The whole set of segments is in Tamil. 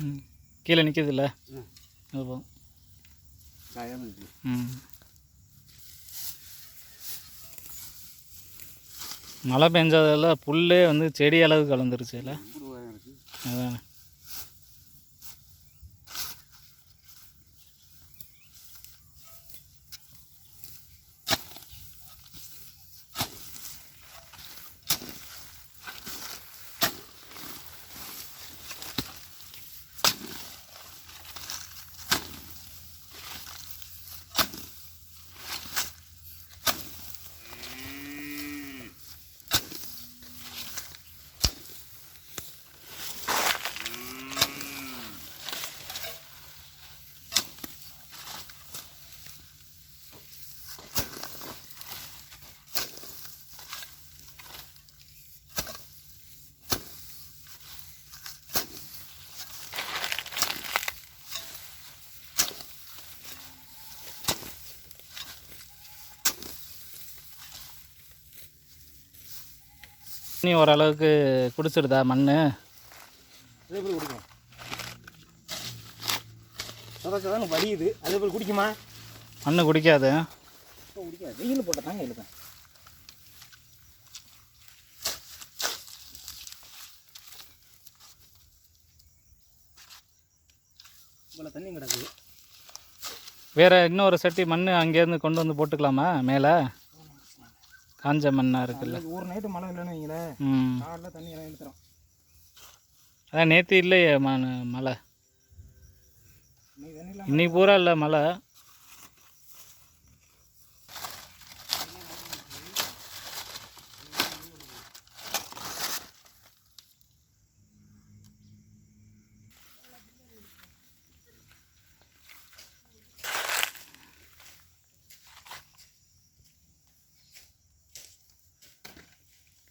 ம். கீழே நிற்கிதுல்ல ம். அது போதும். ம். மழை பெஞ்சதில் புல்லே வந்து செடி அளவுக்கு கலந்துருச்சு இல்லை? அதான். நீ ஓரளவுக்கு குடிச்சிடுதா மண் அதே போல் குடிக்கும் சதா சதான்னு வடியுது. அதே போல் குடிக்குமா? மண் குடிக்காது. குடிக்காது. வெயில் போட்ட தாங்க இவ்வளோ தண்ணி கிடக்குது. வேறு இன்னொரு சட்டி மண் அங்கேருந்து கொண்டு வந்து போட்டுக்கலாமா மேலே? காஞ்ச மண்ணாக இருக்குல்ல. ஒரு நைட்டு மழை இல்லைன்னு வைங்களேன் ம். தண்ணி எல்லாம் இழுத்துறோம் அதான் நேற்று இல்லையே ம மழை. இன்னைக்கு பூரா இல்லை மழை.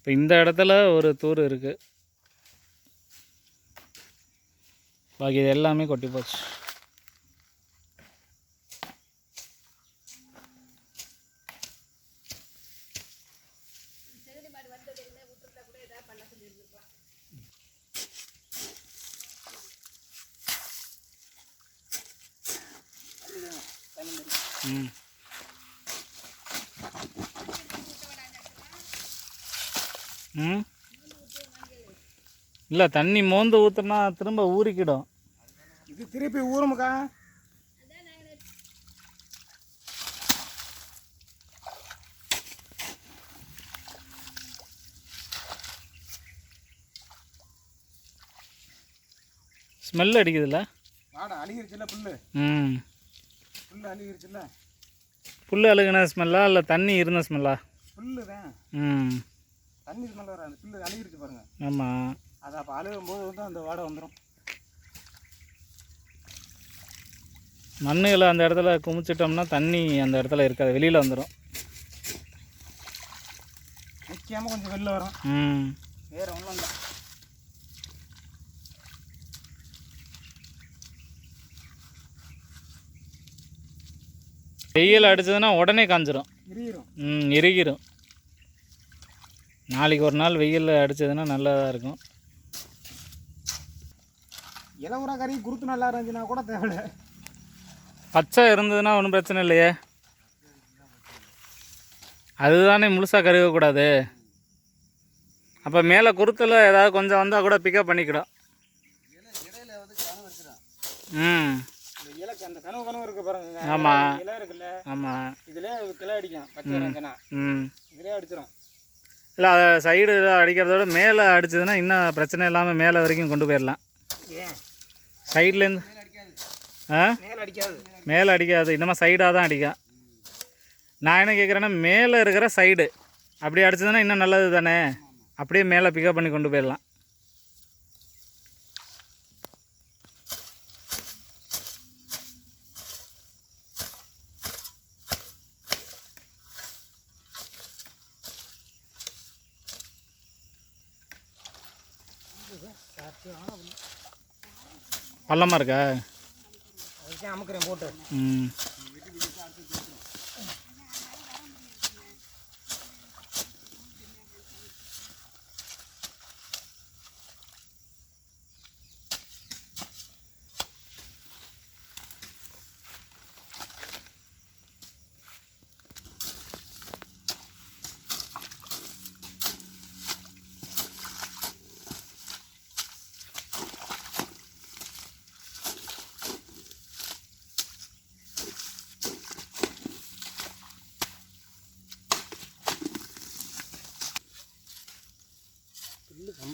இப்போ இந்த இடத்துல ஒரு தூர் இருக்குது பாக்கி இது எல்லாமே கொட்டி போச்சு. ம். ம்? இல்லை தண்ணி மோந்து ஊற்றுனா திரும்ப ஊறிக்கிடும். இது திருப்பி ஊறுமுக்கா? ஸ்மெல் அடிக்குதுல்ல? வாடை அழுகிருச்சுல்ல புல்லு? ம். புல்லு அழுகிருச்சுல்ல? புல் அழுகுன ஸ்மெல்லா இல்லை தண்ணி இருந்த ஸ்மெல்லா? புல்லு தான் ம். தண்ணி ஸ்மெல் வராது புல்லு அழுகிருச்சு பாருங்க. ஆமாம் அது அப்போ அழுகும் போது வந்து அந்த வாடை வந்துடும் மண்ணுகளை அந்த இடத்துல குமிச்சிட்டோம்னா தண்ணி அந்த இடத்துல இருக்காது வெளியில் வந்துடும் நிற்காம கொஞ்சம் வெளில வரும். ம். வேற ஒன்றும் இல்லை. வெயில் அடிச்சதுன்னா உடனே காஞ்சிரும். ம் இறுகிரும் நாளைக்கு ஒரு நாள் வெயில் அடிச்சதுன்னா நல்லதாக இருக்கும். இலவரா கறி குருத்து நல்லா இருந்துச்சுன்னா கூட தேவையில்ல. பச்சை இருந்ததுன்னா ஒன்றும் பிரச்சனை இல்லையே. அதுதானே முழுசாக கருகக்கூடாது அப்போ மேலே குருத்தில் ஏதாவது கொஞ்சம் வந்தால் கூட பிக்கப் பண்ணிக்கிடும். ம். அந்த கனவு கனவு இருக்கு பாருங்க. ஆமா. இலை இருக்குல்ல. ஆமாம் இதுலயே கிளை அடிக்கும். பச்சை ம். இதுலயே அடிச்சிடும் இல்லை அதை சைடு அடிக்கிறத விட மேலே அடிச்சதுன்னா இன்னும் பிரச்சனை இல்லாமல் மேலே வரைக்கும் கொண்டு போயிடலாம் சைட்லேருந்து ஆ? மேல அடிக்காது. மேலே அடிக்காது. இன்னமும் சைடாக தான் அடிக்கும். நான் என்ன கேட்குறேன்னா மேலே இருக்கிற சைடு அப்படி அடிச்சதுன்னா இன்னும் நல்லது தானே அப்படியே மேலே பிக்கப் பண்ணி கொண்டு போயிடலாம் பள்ளமாக இருக்கா? அமுக்கிறேன் போட்டு. ம்.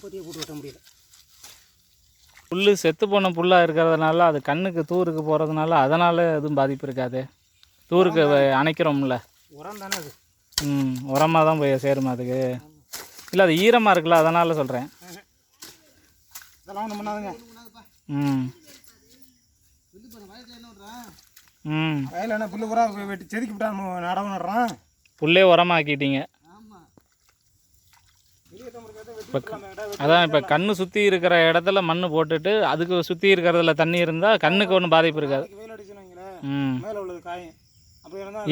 எம்பதியை போட்டு வெட்ட முடியல. புல் செத்து போன புல்லாக இருக்கிறதுனால அது கண்ணுக்கு தூருக்கு போகிறதுனால அதனால் எதுவும் பாதிப்பு இருக்காது. தூருக்கு அணைக்கிறோம்ல. உரம் தானே அது. ம் உரமாக தான் போய் சேருமா அதுக்கு. இல்லை அது ஈரமாக இருக்குல்ல அதனால் சொல்கிறேன் ம். ம். வயலில் என்ன புல்லு வெட்டி செதுக்கி விட்டா நடவு நடுறோம். புல்லே உரமாக்கிட்டீங்க. அதான் இப்போ கண்ணு சுற்றி இருக்கிற இடத்துல மண் போட்டுட்டு அதுக்கு சுற்றி இருக்கிறதுல தண்ணி இருந்தால் கண்ணுக்கு ஒன்றும் பாதிப்பு இருக்காது. ம்.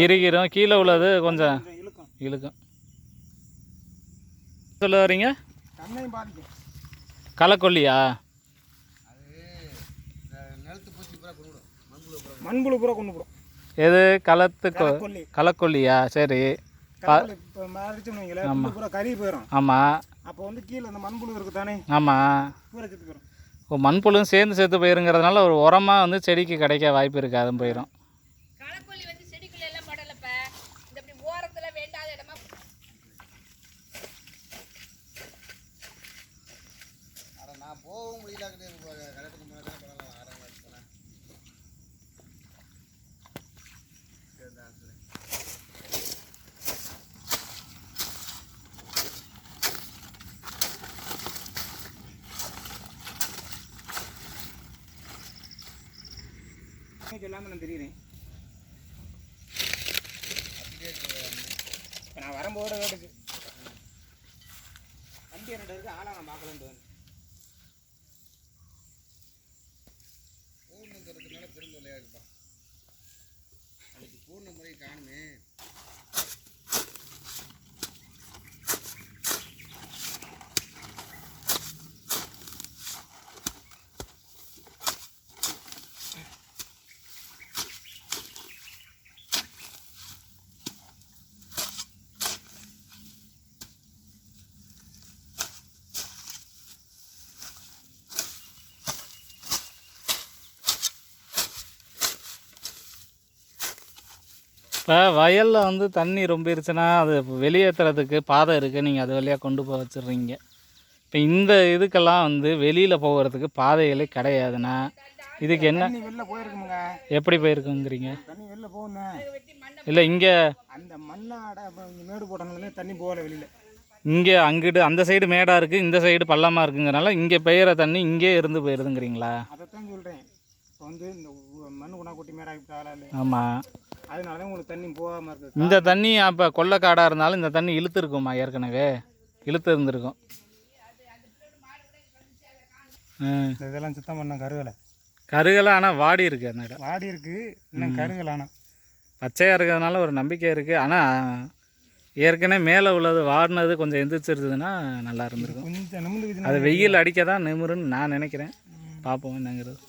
இறுகிரும் கீழே உள்ளது கொஞ்சம் இழுக்கும். சொல்ல வரீங்க? களைக்கொல்லியா? மண்புழு பூரா கொண்டு போடும். எது? களத்து கொ கொல்லி களைக்கொல்லியா? சரி. இப்போ மாறிச்சுன்னு வைங்களேன் புல்லு பூரா கறி போயிடும் ஆமாம் அப்போ வந்து கீழே அந்த மண்புழு இருக்கு தானே ஆமாம் பூரா செத்து போயிடும் இப்போ மண்புழுவும் சேர்ந்து சேர்த்து போயிருங்கிறதுனால ஒரு உரமாக வந்து செடிக்கு கிடைக்க வாய்ப்பு இருக்குது அதுவும் போயிடும் களக்கொல்லி வந்து செடிக்குள்ள எல்லாம் படலப்ப இந்த இப்படி ஓரத்துல வேண்டாத இடமா எனக்கு நான் தெரியுறேன் நான் வரும்போது கேட்டுச்சு இப்போ வயலில் வந்து தண்ணி ரொம்பிருச்சுன்னா அது வெளியேற்றுறதுக்கு பாதை இருக்குது நீங்கள் அது வழியாக கொண்டு போய் வச்சிடுறீங்க இப்போ இந்த இதுக்கெல்லாம் வந்து வெளியில் போகிறதுக்கு பாதைகளே கிடையாதுண்ணா. இதுக்கு என்ன? எப்படி போயிருக்குங்கிறீங்க? தண்ணி வெளில போகுங்க. இல்லை இங்கே அந்த மண்ணாட மேடு போட்டனாலே தண்ணி போகல வெளியில். இங்கே அங்கிட்டு அந்த சைடு மேடாக இருக்குது இந்த சைடு பள்ளமாக இருக்குங்கிறனால இங்கே பெய்கிற தண்ணி இங்கே இருந்து போயிருதுங்கிறீங்களா? அதைத்தான் சொல்கிறேன் இப்போ வந்து இந்த உ- மண்ணு குணா கொட்டி மேடாகி ஆமாம் அதனால தான் உங்களுக்கு தண்ணி போகாமல் இருக்குது இந்த தண்ணி அப்போ கொள்ளைக்காடாக இருந்தாலும் இந்த தண்ணி இழுத்துருக்குமா ஏற்கனவே. இழுத்து இருந்திருக்கும் இதெல்லாம் சுத்தம் பண்ண கருகலை. கருகலை ஆனால் வாடி இருக்கு அந்த இடம். வாடி இருக்கு இன்னும் கருகலை ஆனால் பச்சையாக இருக்கிறதுனால ஒரு நம்பிக்கை இருக்குது ஆனால் ஏற்கனவே மேலே உள்ளது வாடினது கொஞ்சம் எந்திரிச்சிருந்ததுன்னா நல்லா இருந்திருக்கும். அது வெயில் அடிக்க தான் நிமிருன்னு நான் நினைக்கிறேன். பார்ப்போம் என்னங்கிறது.